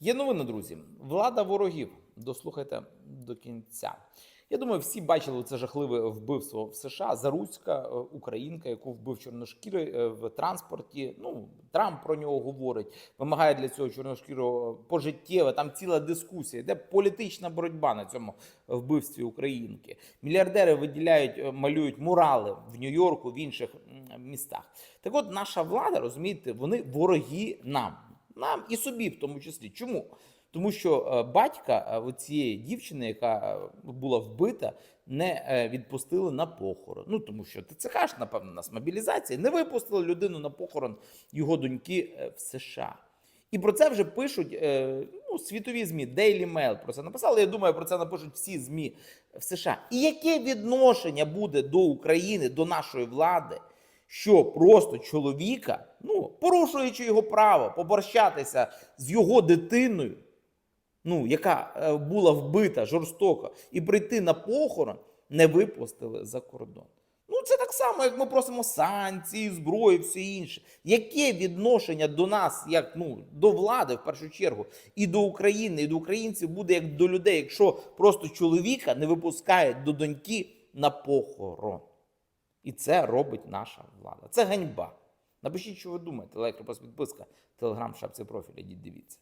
Є новини, друзі. Влада ворогів. Дослухайте до кінця. Я думаю, всі бачили це жахливе вбивство в США. Заруська е, українка, яку вбив чорношкірий е, в транспорті. Ну Трамп про нього говорить, вимагає для цього чорношкірого пожиттєве. Там ціла дискусія, йде політична боротьба на цьому вбивстві українки. Мільярдери виділяють, е, малюють мурали в Нью-Йорку, в інших містах. Так от наша влада, розумієте, вони вороги нам, нам і собі, в тому числі. Чому? Тому що е, батька е, цієї дівчини, яка е, була вбита, не відпустили на похорон. Ну тому що ТЦК ж, напевно, нас мобілізація не випустили людину на похорон його доньки в США. І про це вже пишуть ну, світові ЗМІ, Daily Mail про це написали. Я думаю, про це напишуть всі ЗМІ в США. І яке відношення буде до України, до нашої влади, що просто чоловіка, ну порушуючи його право поборщатися з його дитиною, ну, яка е, була вбита жорстоко, і прийти на похорон, не випустили за кордон. Ну, це так само, як ми просимо санкції, зброю, все інше. Яке відношення до нас, як ну до влади, в першу чергу, і до України, і до українців буде як до людей, якщо просто чоловіка не випускають до доньки на похорон? І це робить наша влада. Це ганьба. Напишіть, що ви думаєте. Лайк, репост, підписка, телеграм, шапці профіля. Дід дивіться.